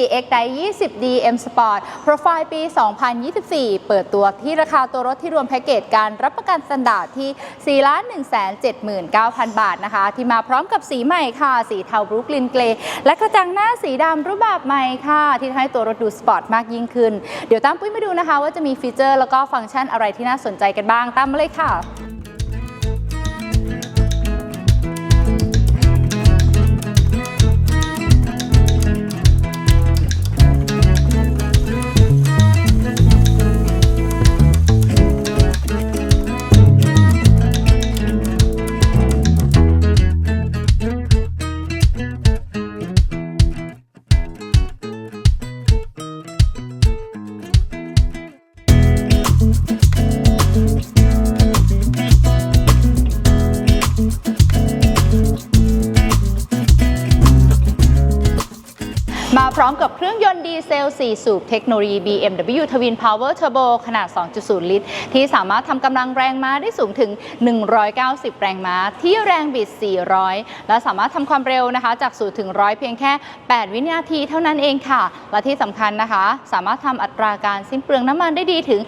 X4 X ได20 DM Sport โปรไฟล์ปี 2024 เปิดตัวที่ราคาตัวรถที่รวมแพ็กเกจการรับประกันสแตนดาร์ดที่ 4,179,000 บาทนะคะ ที่มาพร้อมกับสีใหม่ค่ะ สีเทาบรูคลินเกรย์และกระจังหน้าสีดำรูปแบบใหม่ค่ะ ที่ทำให้ตัวรถดูสปอร์ตมากยิ่งขึ้น เดี๋ยวตามปุ้ยมาดูนะคะ ว่าจะมีฟีเจอร์แล้วก็ฟังก์ชันอะไรที่น่าสนใจกันบ้างตามมาเลยค่ะ you มาพร้อมกับเครื่องยนต์ดีเซล 4 สูบเทคโนโลยี BMW Twin Power Turbo ขนาด 2.0 ลิตร ที่สามารถทำกำลังแรงม้าได้สูงถึง 190 แรงม้า ที่แรงบิด 400 และสามารถทำความเร็วนะคะ จาก0ถึง 100 เพียงแค่ 8 วินาทีเท่านั้นเองค่ะ และที่สำคัญนะคะ สามารถทำอัตราการสิ้นเปลืองน้ำมันได้ดีถึง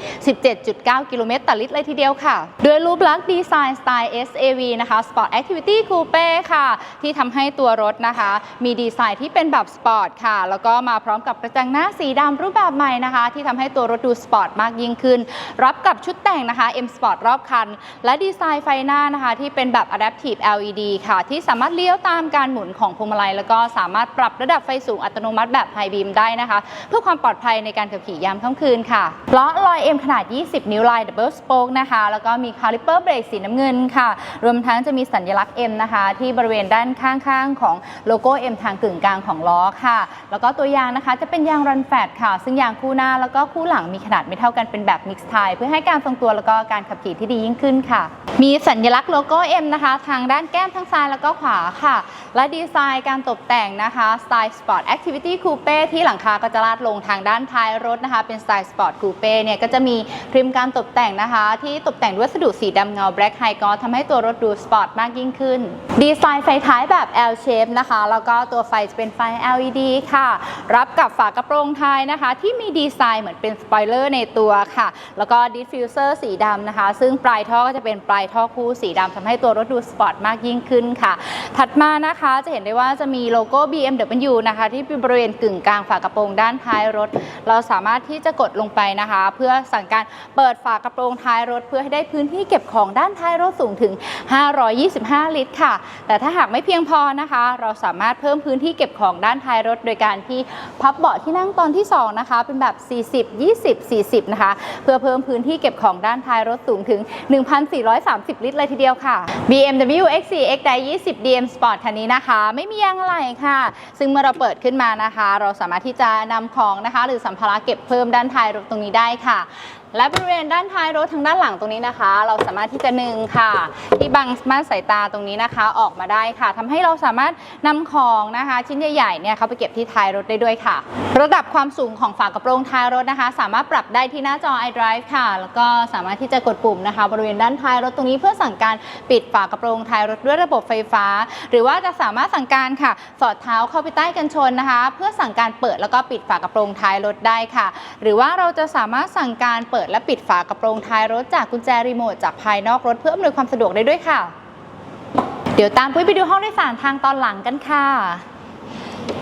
17.9 กิโลเมตรต่อลิตรเลยทีเดียวค่ะด้วยรูปลักษณ์ดีไซน์สไตล์ SAV นะคะ Sport Activity Coupe ค่ะ ที่ทำให้ตัวรถนะคะ มีดีไซน์ที่เป็นแบบสปอร์ตค่ะแล้วก็มาพร้อมกับกระจังหน้าสีดำรูปแบบใหม่นะคะ ที่ทำให้ตัวรถดูสปอร์ตมากยิ่งขึ้น รับกับชุดแต่งนะคะ M Sport รอบคัน และดีไซน์ไฟหน้านะคะ ที่เป็นแบบ Adaptive LED ค่ะ ที่สามารถเลี้ยวตามการหมุนของพวงมาลัย แล้วก็สามารถปรับระดับไฟสูงอัตโนมัติแบบไฮบีมได้นะคะ เพื่อความปลอดภัยในการขับขี่ยามค่ำคืนค่ะล้อลอย M ขนาด 20 นิ้วลาย Double Spoke นะคะ แล้วก็มีคาลิเปอร์เบรกสีน้ำเงินค่ะ รวมทั้งจะมีสัญลักษณ์ M นะคะ ที่บริเวณด้านข้างๆของโลโก้ M ทางกึ่งกลางของล้อค่ะแล้วก็ตัวยางนะคะจะเป็นยางรันแฟดค่ะ ซึ่งยางคู่หน้าแล้วก็คู่หลังมีขนาดไม่เท่ากันเป็นแบบมิกซ์ไทเพื่อให้การทรงตัวแล้วก็การขับขี่ที่ดียิ่งขึ้นค่ะ มีสัญลักษณ์โลโก้ M นะคะ ทางด้านแก้มทั้งซ้ายแล้วก็ขวาค่ะ และดีไซน์การตกแต่งนะคะสไตล์สปอร์ตแอคทิวิตี้คูเป้ที่หลังคาก็จะลาดลงทางด้านท้ายรถนะคะ เป็นสไตล์สปอร์ตคูเป้เนี่ยก็จะมีพริมการตกแต่งนะคะ ที่ตกแต่งด้วยวัสดุสีดำเงาแบล็กไฮกอทำให้ตัวรถดูสปอร์ตมากยิ่งขึ้น ดีไซน์ไฟท้ายแบบ L shape นะคะ แล้วก็ตัวไฟจะเป็นไฟ LED ค่ะ รับกับฝากระโปรงท้ายนะคะ ที่มีดีไซน์เหมือนเป็นสปอยเลอร์ในตัวค่ะ แล้วก็ดิฟฟิวเซอร์สีดำนะคะ ซึ่งปลายท่อก็จะเป็นปลายท่อคู่สีดำทำให้ตัวรถดูสปอร์ตมากยิ่งขึ้นค่ะ ถัดมานะคะจะเห็นได้ว่าจะมีโลโก้ BMW นะคะที่เป็นบริเวณกึ่งกลางฝากระโปรงด้านท้ายรถ เราสามารถที่จะกดลงไปนะคะ เพื่อสั่งการเปิดฝากระโปรงท้ายรถ เพื่อให้ได้พื้นที่เก็บของด้านท้ายรถสูงถึง 525 ลิตรค่ะ แต่ถ้าหากไม่เพียงพอนะคะ เราสามารถเพิ่มพื้นที่เก็บของด้านท้ายรถ โดยการที่พับเบาะที่นั่งตอนที่สองนะคะ เป็นแบบ 40 20 40 นะคะ เพื่อเพิ่มพื้นที่เก็บของด้านท้ายรถสูงถึง 1,430ลิตรเลยทีเดียวค่ะ BMW X4 X 20 DM Sport คันนี้นะคะ ไม่มียางอะไรค่ะ ซึ่งเมื่อเราเปิดขึ้นมานะคะ เราสามารถที่จะนำของนะคะ หรือสัมภาระเก็บเพิ่มด้านท้ายรถตรงนี้ได้ค่ะ และบริเวณด้านท้ายรถทางด้านหลังตรงนี้นะคะ เราสามารถที่จะนึ่งค่ะ ที่บังม่านสายตาตรงนี้นะคะ ออกมาได้ค่ะทำให้เราสามารถนำของนะคะ ชิ้นใหญ่ๆเนี่ยเข้าไปเก็บที่ท้ายรถได้ด้วยค่ะ ระดับความสูงของฝากระโปรงท้ายรถนะคะ สามารถปรับได้ที่หน้าจอ iDrive ค่ะ แล้วก็สามารถที่จะกดปุ่มนะคะ บริเวณด้านท้ายรถตรงนี้เพื่อสั่งการปิดฝากระโปรงท้ายรถด้วยระบบไฟฟ้า หรือว่าจะสามารถสั่งการค่ะ สอดเท้าเข้าไปใต้กันชนนะคะ เพื่อสั่งการเปิดแล้วก็ปิดฝากระโปรงท้ายรถได้ค่ะ หรือว่าเราจะสามารถสั่งการเปิดและปิดฝากระโปรงท้ายรถจากกุญแจรีโมทจากภายนอกรถเพื่ออำนวยความสะดวกได้ด้วยค่ะ เดี๋ยวตามปุ้ยไปดูห้องโดยสารทางตอนหลังกันค่ะ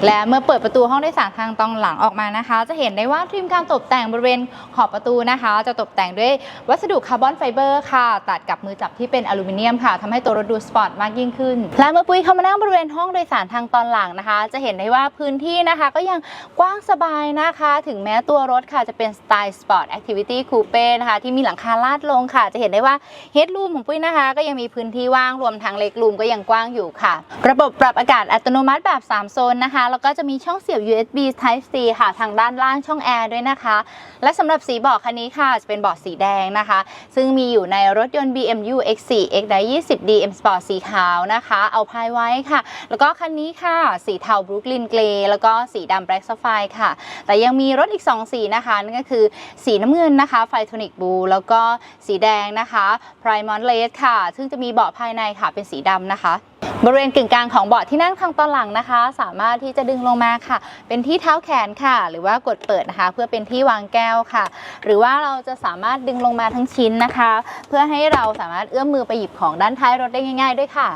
และเมื่อเปิดประตูห้องโดยสารทางตอนหลังออกมานะคะ จะเห็นได้ว่าทีมการตกแต่งบริเวณขอบประตูนะคะ จะตกแต่งด้วยวัสดุคาร์บอนไฟเบอร์ค่ะ ตัดกับมือจับที่เป็นอลูมิเนียมค่ะทำให้ตัวรถดูสปอร์ตมากยิ่งขึ้น และเมื่อปุ้ยเข้ามานั่งบริเวณห้องโดยสารทางตอนหลังนะคะ จะเห็นได้ว่าพื้นที่นะคะก็ยังกว้างสบายนะคะ ถึงแม้ตัวรถค่ะจะเป็นสไตล์สปอร์ตแอคทิวิตี้คูเป้นะคะที่มีหลังคาลาดลงค่ะ จะเห็นได้ว่าเฮดรูมของปุ้ยนะคะ ก็ยังมีพื้นที่ว่างรวมทั้งเล็กรูมก็ยังกว้างอยู่ค่ะ ระบบปรับอากาศอัตโนมัติแบบ 3 โซนนะคะแล้วก็จะมีช่องเสียบ USB Type C ค่ะ ทางด้านล่างช่องแอร์ด้วยนะคะ และสำหรับสีเบาะคันนี้ค่ะ จะเป็นเบาะสีแดงนะคะ ซึ่งมีอยู่ในรถยนต์ BMW X4 X 20 DM Sport สีขาวนะคะ เอาพายไว้ค่ะ แล้วก็คันนี้ค่ะ สีเทาบรูคลินเกรย์แล้วก็สีดำแบล็กซ a ไฟค่ะ แต่ยังมีรถอีก 2 สีนะคะ นั่นก็คือสีน้ำเงินนะคะไฟโทนิกบูแล้วก็สีแดงนะคะ p r i m o n Red ค่ะ ซึ่งจะมีเบาะภายในค่ะเป็นสีดำนะคะ บริเวณกึ่งกลางของเบาะที่นั่งทางตอนหลังนะคะ สามารถที่จะดึงลงมาค่ะ เป็นที่เท้าแขนค่ะ หรือว่ากดเปิดนะคะ เพื่อเป็นที่วางแก้วค่ะ หรือว่าเราจะสามารถดึงลงมาทั้งชิ้นนะคะ เพื่อให้เราสามารถเอื้อมมือไปหยิบของด้านท้ายรถได้ง่าย ๆ ด้วยค่ะ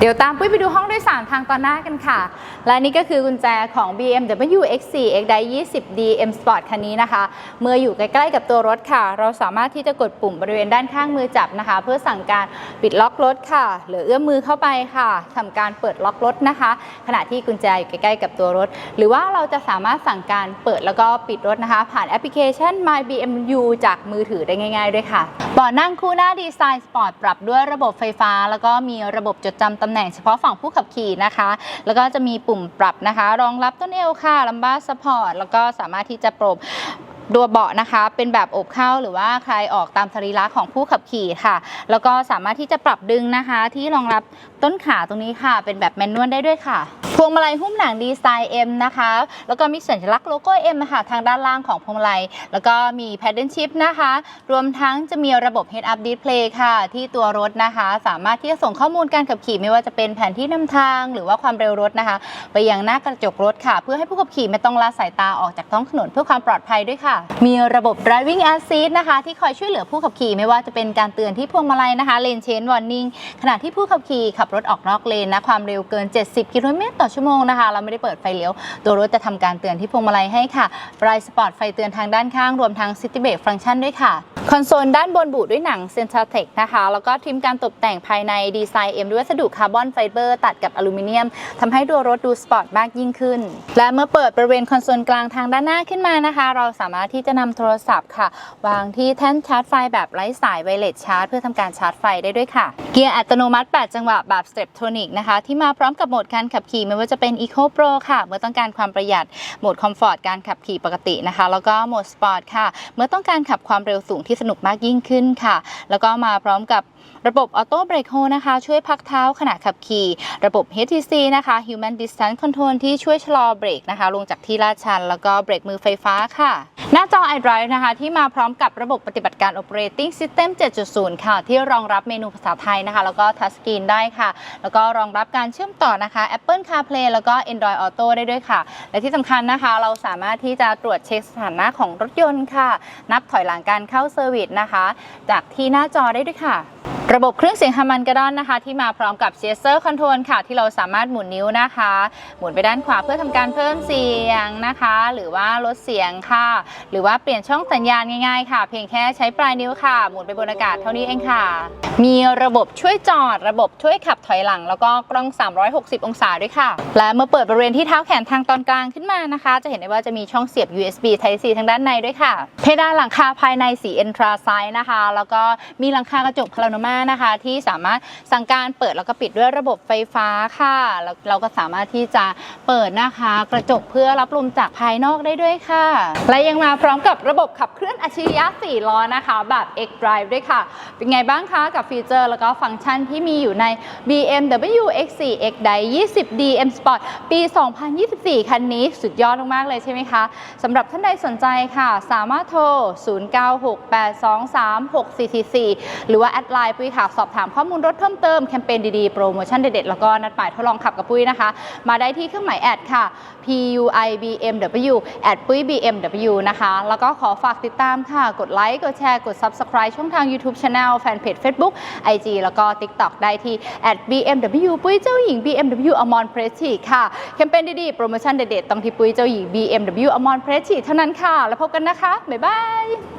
เดี๋ยวตามปุ้ยไปดูห้องโดยสารทางตอนหน้ากันค่ะ และนี่ก็คือกุญแจของ BMW X4 X d 20 D M Sport คันนี้นะคะ เมื่ออยู่ใกล้ๆกับตัวรถค่ะ เราสามารถที่จะกดปุ่มบริเวณด้านข้างมือจับนะคะ เพื่อสั่งการปิดล็อกรถค่ะ หรือเอื้อมมือเข้าไปค่ะทำการเปิดล็อกรถนะคะ ขณะที่กุญแจอยู่ใกล้ๆกับตัวรถ หรือว่าเราจะสามารถสั่งการเปิดแล้วก็ปิดรถนะคะ ผ่านแอปพลิเคชัน My BMW จากมือถือได้ง่าย ๆ ด้วยค่ะเบาะนั่งคู่หน้าดีไซน์สปอร์ตปรับด้วยระบบไฟฟ้า แล้วก็มีระบบจดจำตำแหน่งเฉพาะฝั่งผู้ขับขี่นะคะ แล้วก็จะมีปุ่มปรับนะคะ รองรับต้นเอวค่ะลัมบ้าสปอร์ตแล้วก็สามารถที่จะปรับดัวเบาะนะคะ เป็นแบบอบเข้าหรือว่าใครออกตามสรีระของผู้ขับขี่ค่ะ แล้วก็สามารถที่จะปรับดึงนะคะ ที่รองรับต้นขาตรงนี้ค่ะ เป็นแบบแมนนวลได้ด้วยค่ะ พวงมาลัยหุ้มหนังดีไซน์ M นะคะ แล้วก็มีสัญลักษณ์โลโก้ M นะคะทางด้านล่างของพวงมาลัย แล้วก็มี Paddle Shift นะคะ รวมทั้งจะมีระบบ Head Up Display ค่ะ ที่ตัวรถนะคะ สามารถที่จะส่งข้อมูลการขับขี่ไม่ว่าจะเป็นแผนที่นำทาง หรือว่าความเร็วรถนะคะ ไปยังหน้ากระจกรถค่ะ เพื่อให้ผู้ขับขี่ไม่ต้องละสายตาออกจากท้องถนนเพื่อความปลอดภัยด้วยค่ะ มีระบบ driving assist นะคะ ที่คอยช่วยเหลือผู้ขับขี่ไม่ว่าจะเป็นการเตือนที่พวงมาลัยนะคะ lane change warning ขณะที่ผู้ขับขี่ขับรถออกนอกเลนนะความเร็วเกิน 70 กิโลเมตรต่อชั่วโมงนะคะ เราไม่ได้เปิดไฟเลี้ยว ตัวรถจะทำการเตือนที่พวงมาลัยให้ค่ะปลายสปอร์ตไฟเตือนทางด้านข้างรวมทั้งซิตี้เบรกฟังก์ชันด้วยค่ะ คอนโซลด้านบนบุด้วยหนัง c e n t r a t e c h นะคะ แล้วก็ทริมการตกแต่งภายในดีไซน์ M ด้วยวัสดุคาร์บอนไฟเบอร์ตัดกับอลูมิเนียมทำให้ตัวรถดูสปอร์ตมากยิ่งขึ้น และเมื่อเปิดบริเวณคอนโซลกลางทางด้านหน้าขึ้นมานะคะ เราสามารถที่จะนำโทรศัพท์ค่ะ วางที่แท่นชาร์จไฟแบบไร้สายไวเลสชาร์จเพื่อทำการชาร์จไฟได้ด้วยค่ะ เกียร์อัตโนมัติ 8 จังหวะแบบ Steptronic นะคะที่มาพร้อมกับโหมดการขับขี่ไม่ว่าจะเป็น Eco Pro ค่ะ เมื่อต้องการความประหยัดโหมดคอมฟอร์ตการขับขี่ปกตินะคะ แล้วก็โหมดสปอร์ตค่ะ เมื่อต้องการขับความเร็วสูงที่สนุกมากยิ่งขึ้นค่ะ แล้วก็มาพร้อมกับระบบออโต้เบรกโฮนะคะ ช่วยพักเท้าขณะขับขี่ ระบบ HTC นะคะ Human Distance Control ที่ช่วยชะลอเบรกนะคะ ลงจากที่ลาดชัน แล้วก็เบรกมือไฟฟ้าค่ะ หน้าจอ iDrive นะคะ ที่มาพร้อมกับระบบปฏิบัติการ Operating System 7.0 ค่ะ ที่รองรับเมนูภาษาไทยนะคะ แล้วก็ทัชสกรีนได้ค่ะ แล้วก็รองรับการเชื่อมต่อนะคะ Apple CarPlay แล้วก็ Android Auto ได้ด้วยค่ะ และที่สำคัญนะคะ เราสามารถที่จะตรวจเช็คสถานะของรถยนต์ค่ะ นับถอยหลังการเข้าเซอร์วิสนะคะ จากที่หน้าจอได้ด้วยค่ะ ระบบเครื่องเสียงฮามันกระดอนนะคะ ที่มาพร้อมกับเชสเซอร์คอนโทรลค่ะ ที่เราสามารถหมุนนิ้วนะคะ หมุนไปด้านขวาเพื่อทำการเพิ่มเสียงนะคะ หรือว่าลดเสียงค่ะ หรือว่าเปลี่ยนช่องสัญญาณง่ายๆค่ะ เพียงแค่ใช้ปลายนิ้วค่ะ หมุนไปบนอากาศเท่านี้เองค่ะ มีระบบช่วยจอด ระบบช่วยขับถอยหลัง แล้วก็กล้อง 360 องศาด้วยค่ะ และเมื่อเปิดบริเวณที่เท้าแขนทางตอนกลางขึ้นมานะคะ จะเห็นได้ว่าจะมีช่องเสียบ USB Type C ทางด้านในด้วยค่ะ เพดานหลังคาภายในสี e n t r a s i นะคะ แล้วก็มีหลังคากระจกพาโนมานะคะ ที่สามารถสั่งการเปิดแล้วก็ปิดด้วยระบบไฟฟ้าค่ะแล้วเราก็สามารถที่จะเปิดนะคะ กระจกเพื่อรับลมจากภายนอกได้ด้วยค่ะ และยังมาพร้อมกับระบบขับเคลื่อนอัจฉริยะ4ล้อนะคะ แบบ X Drive ด้วยค่ะ เป็นไงบ้างคะกับฟีเจอร์แล้วก็ฟังก์ชันที่มีอยู่ใน BMW X4 X d i 20 D M Sport ปี 2024 คันนี้สุดยอดมากๆเลยใช่ไหมคะสำหรับท่านใดสนใจค่ะ สามารถโทร 0968236444 หรือว่าแอดไลน์ยค่ะ สอบถามข้อมูลรถเพิ่มเติมแคมเปญดีๆ โปรโมชั่นเด็ดๆ แล้วก็นัดหมายทดลองขับกับปุ้ยนะคะ มาได้ที่เครื่องหมายแอดค่ะ PUI BMW แอดปุ้ย BMW นะคะ แล้วก็ขอฝากติดตามค่ะ กดไลค์ กดแชร์ กด Subscribe ช่องทาง YouTube Channel แฟนเพจ Facebook IG แล้วก็ TikTok ได้ที่ at BMW ปุ้ยเจ้าหญิง BMW อมรเพรสชีค่ะ แคมเปญดีๆ โปรโมชั่นเด็ดๆต้องที่ปุ้ยเจ้าหญิง BMW อมรเพรสชีเท่านั้นค่ะ แล้วพบกันนะคะ บ๊ายบาย